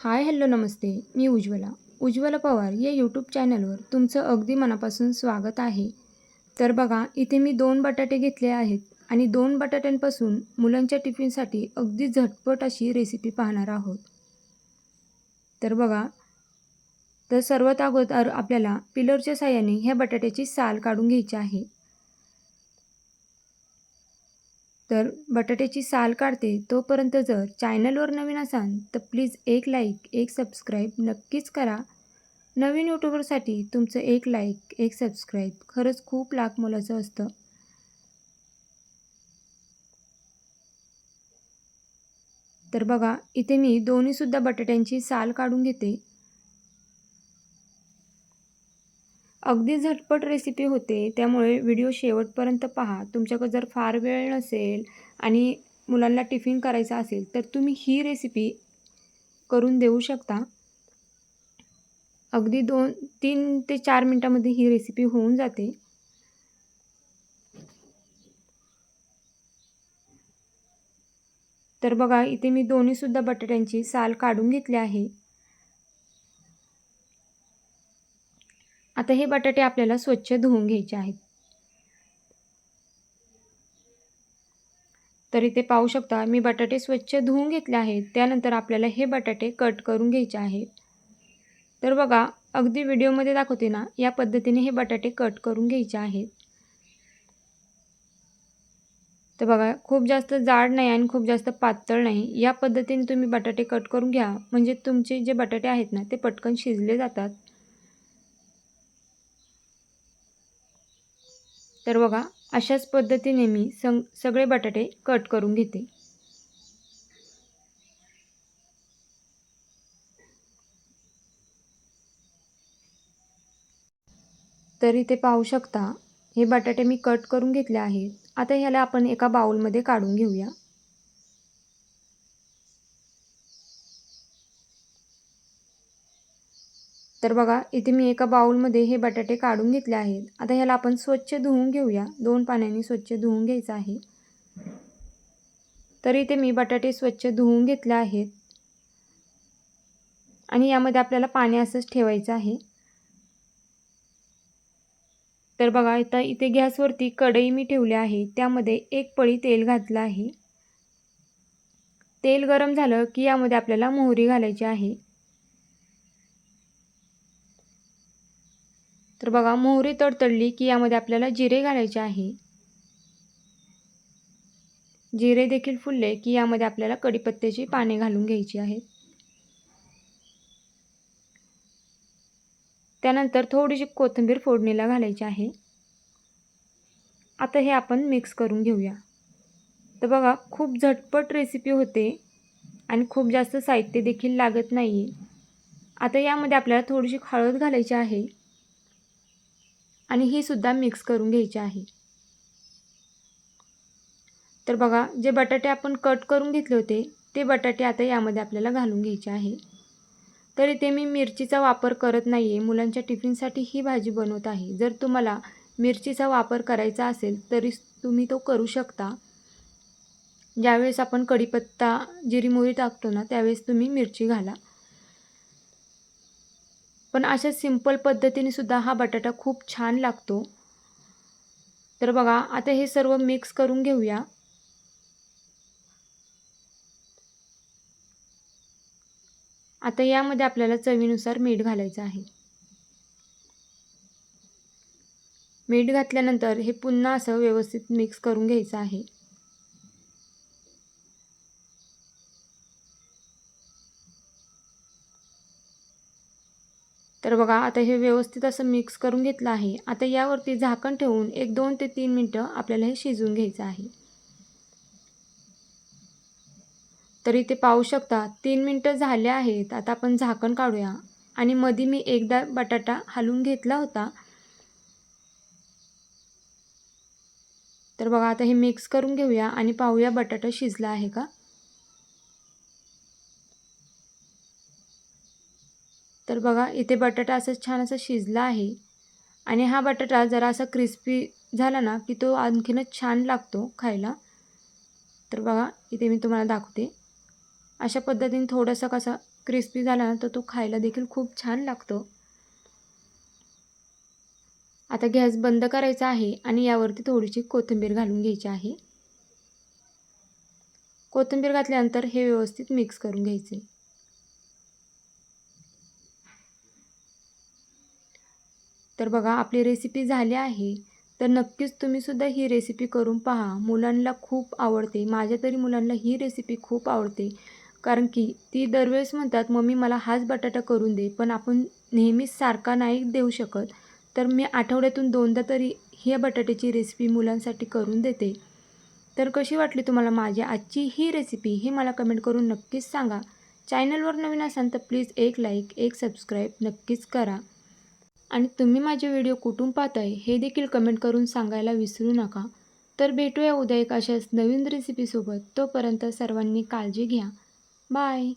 हाय hello नमस्ते. मी उज्ज्वला. उज्ज्वला पवार या यूट्यूब चॅनलवर तुमचं अगदी मनापासून स्वागत आहे. तर बघा इथे मी दोन बटाटे घेतले आहेत आणि दोन बटाट्यांपासून मुलांच्या टिफिनसाठी अगदी झटपट अशी रेसिपी पाहणार आहोत. तर बघा तर सर्वात अगोदर आपल्याला पिलरच्या साह्याने ह्या बटाट्याची साल काढून घ्यायची आहे. तर बटाट्याची साल काढते तोपर्यंत जर चॅनलवर नवीन असाल तर प्लीज एक लाईक एक सबस्क्राईब नक्कीच करा. नवीन यूट्यूबरसाठी तुमचं एक लाईक एक सबस्क्राईब खरंच खूप लाख मोलाचं असतं. तर बघा इथे मी दोन्हीसुद्धा बटाट्यांची साल काढून घेते. अगदी झटपट रेसिपी होते त्यामुळे व्हिडिओ शेवटपर्यंत पहा. तुमच्याकडे जर फार वेळ नसेल आणि मुलांना टिफिन करायचा असेल तर तुम्ही ही रेसिपी करून देऊ शकता. अगदी दोन तीन ते चार मिनटामध्ये ही रेसिपी होऊन जाते. तर बघा इथे मी दोन्हीसुद्धा बटाट्यांची साल काढून घेतली आहे. आता हे बटाटे आपल्याला स्वच्छ धुवून घ्यायचे आहेत. तर इथे पाहू शकता मी बटाटे स्वच्छ धुवून घेतले आहेत. त्यानंतर आपल्याला हे बटाटे कट करून घ्यायचे आहेत. तर बघा अगदी व्हिडिओमध्ये दाखवते ना या पद्धतीने हे बटाटे कट करून घ्यायचे आहेत. तर बघा खूप जास्त जाड नाही आणि खूप जास्त पातळ नाही. या पद्धतीने तुम्ही बटाटे कट करून घ्या. म्हणजे तुमचे जे बटाटे आहेत ना ते पटकन शिजले जातात. तर बघा अशाच पद्धतीने मी सं सगळे बटाटे कट करून घेते. तर इथे पाहू शकता हे बटाटे मी कट करून घेतले आहेत. आता ह्याला आपण एका बाउलमध्ये काढून घेऊया. तर बघा इथे मी एका बाउलमध्ये हे बटाटे काढून घेतले आहेत. आता ह्याला आपण स्वच्छ धुवून घेऊया. दोन पाण्याने स्वच्छ धुवून घ्यायचं आहे. तर इथे मी बटाटे स्वच्छ धुवून घेतले आहेत. आणि यामध्ये आपल्याला पाणी असंच ठेवायचं आहे. तर बघा आता इथे गॅसवरती कढई मी ठेवली आहे. त्यामध्ये एक पळी तेल घातलं आहे. तेल गरम झालं की यामध्ये आपल्याला मोहरी घालायची आहे. तर बघा मोहरी तडतडली की यामध्ये आपल्याला जिरे घालायचे आहे. जिरे देखील फुलले की यामध्ये आपल्याला कढीपत्त्याची पाने घालून घ्यायची आहेत. त्यानंतर थोडीशी कोथिंबीर फोडणीला घालायची आहे. आता हे आपण मिक्स करून घेऊया. तर बघा खूप झटपट रेसिपी होते आणि खूप जास्त साहित्य देखील लागत नाही आता यामध्ये आपल्याला थोडीशी हळद घालायची आहे. आणि ही सुद्धा मिक्स करून घ्यायची आहे. तर बघा जे बटाटे आपण कट करून घेतले होते ते बटाटे आता यामध्ये आपल्याला घालून घ्यायचे आहे. तर इथे मी मिरचीचा वापर करत नाही आहे मुलांच्या टिफिनसाठी ही भाजी बनवत आहे. जर तुम्हाला मिरचीचा वापर करायचा असेल तरी तुम्ही तो करू शकता. ज्यावेळेस आपण कढीपत्ता जिरी मोहरी टाकतो ना त्यावेळेस तुम्ही मिरची घाला. पण अशा सिंपल पद्धतीने सुद्धा हा बटाटा खूप छान लागतो. तर बघा आता हे सर्व मिक्स करून घेऊया. आता यामध्ये आपल्याला चवीनुसार मीठ घालायचं आहे. मीठ घातल्यानंतर हे पुन्हा असं व्यवस्थित मिक्स करून घ्यायचं आहे. तर बघा आता हे व्यवस्थित असं मिक्स करून घेतलं आहे. आता यावरती झाकण ठेवून एक दोन ते तीन मिनटं आपल्याला हे शिजवून घ्यायचं आहे. तर इथे पाहू शकता तीन मिनटं झाले आहेत. आता आपण झाकण काढूया. आणि मध्ये मी एकदा बटाटा हलवून घेतला होता. तर बघा आता हे मिक्स करून घेऊया आणि पाहूया बटाटा शिजला आहे का. तर बघा इथे बटाटा असं छान असं शिजला आहे. आणि हा बटाटा जरा असा क्रिस्पी झाला ना की तो आणखीनच छान लागतो खायला. तर बघा इथे मी तुम्हाला दाखवते. अशा पद्धतीने थोडंसं कसा क्रिस्पी झाला ना तर तो खायला देखील खूप छान लागतो. आता गॅस बंद करायचा आहे आणि यावरती थोडीशी कोथिंबीर घालून घ्यायची आहे. कोथिंबीर घातल्यानंतर हे व्यवस्थित मिक्स करून घ्यायचे. तर बघा आपली रेसिपी झाली आहे. तर नक्कीच तुम्हीसुद्धा ही रेसिपी करून पहा. मुलांना खूप आवडते. माझ्या तरी मुलांना ही रेसिपी खूप आवडते. कारण की ती दरवेळेस म्हणतात मम्मी मला हाच बटाटा करून दे. पण आपण नेहमीच सारखा नाही देऊ शकत. तर मी आठवड्यातून दोनदा तरी ही बटाट्याची रेसिपी मुलांसाठी करून देते. तर कशी वाटली तुम्हाला माझी आजची ही रेसिपी हे मला कमेंट करून नक्कीच सांगा. चॅनलवर नवीन असाल तर प्लीज एक लाईक एक सबस्क्राईब नक्कीच करा. आणि तुम्ही माझे व्हिडिओ कुठून पाहताय हे देखील कमेंट करून सांगायला विसरू नका. तर भेटूया उद्या एक अशाच नवीन रेसिपीसोबत तोपर्यंत सर्वांनी काळजी घ्या. बाय